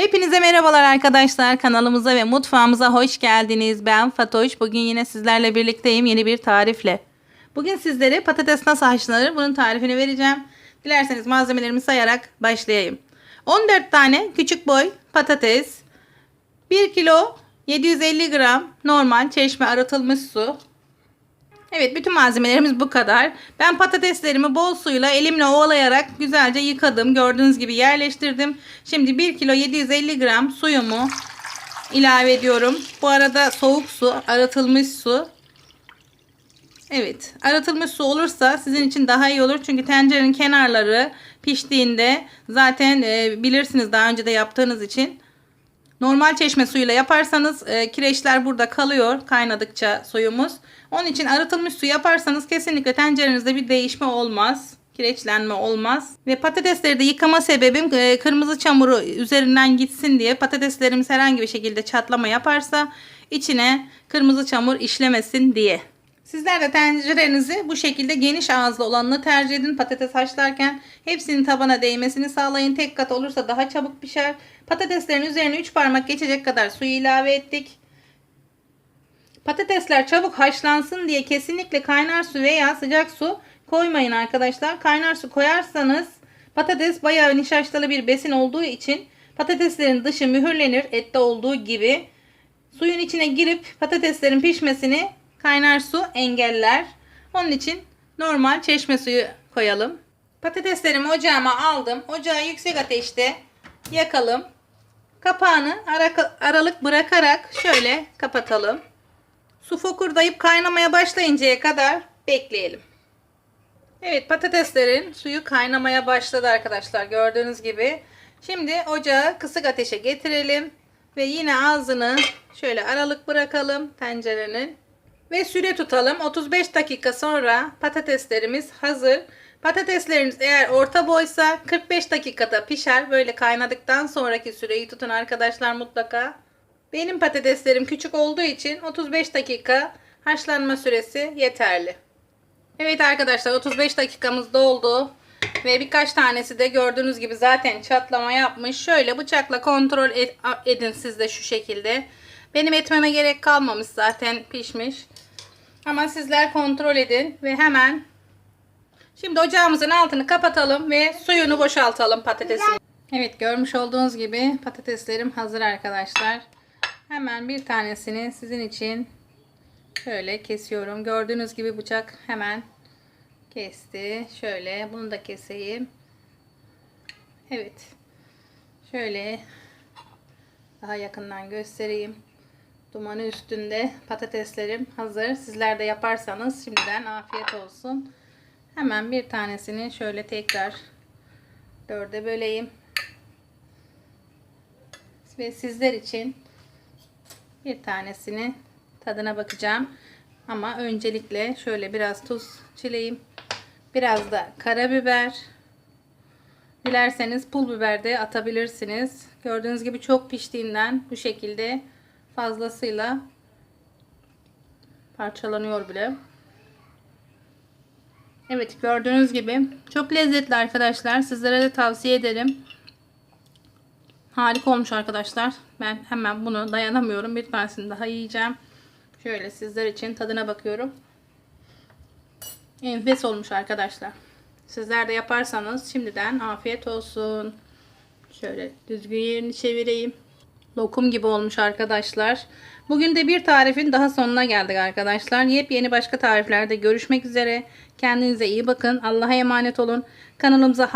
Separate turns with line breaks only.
Hepinize merhabalar arkadaşlar. Kanalımıza ve mutfağımıza hoş geldiniz. Ben Fatoş. Bugün yine sizlerle birlikteyim yeni bir tarifle. Bugün sizlere patates nasıl haşlanır bunun tarifini vereceğim. Dilerseniz malzemelerimi sayarak başlayayım. 14 tane küçük boy patates, 1 kilo 750 gram normal çeşme arıtılmış su, Evet bütün malzemelerimiz bu kadar. Ben patateslerimi bol suyla elimle ovalayarak güzelce yıkadım. Gördüğünüz gibi yerleştirdim. Şimdi 1 kilo 750 gram suyumu ilave ediyorum. Bu arada soğuk su, arıtılmış su. Evet arıtılmış su olursa sizin için daha iyi olur. Çünkü tencerenin kenarları piştiğinde zaten e, bilirsiniz daha önce de yaptığınız için. Normal çeşme suyuyla yaparsanız e, kireçler burada kalıyor kaynadıkça suyumuz. Onun için arıtılmış su yaparsanız kesinlikle tencerenizde bir değişme olmaz. Kireçlenme olmaz. Ve patatesleri de yıkama sebebim e, kırmızı çamuru üzerinden gitsin diye patateslerimiz herhangi bir şekilde çatlama yaparsa içine kırmızı çamur işlemesin diye. Sizler de tencerenizi bu şekilde geniş ağızlı olanını tercih edin. Patates haşlarken hepsinin tabana değmesini sağlayın. Tek kat olursa daha çabuk pişer. Patateslerin üzerine 3 parmak geçecek kadar suyu ilave ettik. Patatesler çabuk haşlansın diye kesinlikle kaynar su veya sıcak su koymayın arkadaşlar. Kaynar su koyarsanız patates bayağı nişastalı bir besin olduğu için patateslerin dışı mühürlenir ette olduğu gibi. Suyun içine girip patateslerin pişmesini kaynar su engeller. Onun için normal çeşme suyu koyalım. Patateslerimi ocağıma aldım. Ocağı yüksek ateşte yakalım. Kapağını ara- aralık bırakarak şöyle kapatalım. Su fokurdayıp kaynamaya başlayıncaya kadar bekleyelim. Evet patateslerin suyu kaynamaya başladı arkadaşlar gördüğünüz gibi. Şimdi ocağı kısık ateşe getirelim. Ve yine ağzını şöyle aralık bırakalım tencerenin. Ve süre tutalım. 35 dakika sonra patateslerimiz hazır. Patatesleriniz eğer orta boysa 45 dakikada pişer. Böyle kaynadıktan sonraki süreyi tutun arkadaşlar mutlaka. Benim patateslerim küçük olduğu için 35 dakika haşlanma süresi yeterli. Evet arkadaşlar 35 dakikamız doldu. Ve birkaç tanesi de gördüğünüz gibi zaten çatlama yapmış. Şöyle bıçakla kontrol et- edin siz de şu şekilde. Benim etmeme gerek kalmamış zaten pişmiş. Ama sizler kontrol edin ve hemen Şimdi ocağımızın altını kapatalım ve suyunu boşaltalım patatesin. Evet görmüş olduğunuz gibi patateslerim hazır arkadaşlar. Hemen bir tanesini sizin için şöyle kesiyorum. Gördüğünüz gibi bıçak hemen kesti. Şöyle bunu da keseyim. Evet. Şöyle daha yakından göstereyim. Dumanı üstünde patateslerim hazır. Sizler de yaparsanız şimdiden afiyet olsun. Hemen bir tanesini şöyle tekrar dörde böleyim. Ve sizler için bir tanesini tadına bakacağım. Ama öncelikle şöyle biraz tuz çileyim. Biraz da karabiber. Dilerseniz pul biber de atabilirsiniz. Gördüğünüz gibi çok piştiğinden bu şekilde fazlasıyla parçalanıyor bile. Evet gördüğünüz gibi çok lezzetli arkadaşlar. Sizlere de tavsiye ederim. Harika olmuş arkadaşlar. Ben hemen bunu dayanamıyorum. Bir tanesini daha yiyeceğim. Şöyle sizler için tadına bakıyorum. Enfes olmuş arkadaşlar. Sizler de yaparsanız şimdiden afiyet olsun. Şöyle düzgün yerini çevireyim. Lokum gibi olmuş arkadaşlar. Bugün de bir tarifin daha sonuna geldik arkadaşlar. Yepyeni başka tariflerde görüşmek üzere. Kendinize iyi bakın. Allah'a emanet olun. Kanalımıza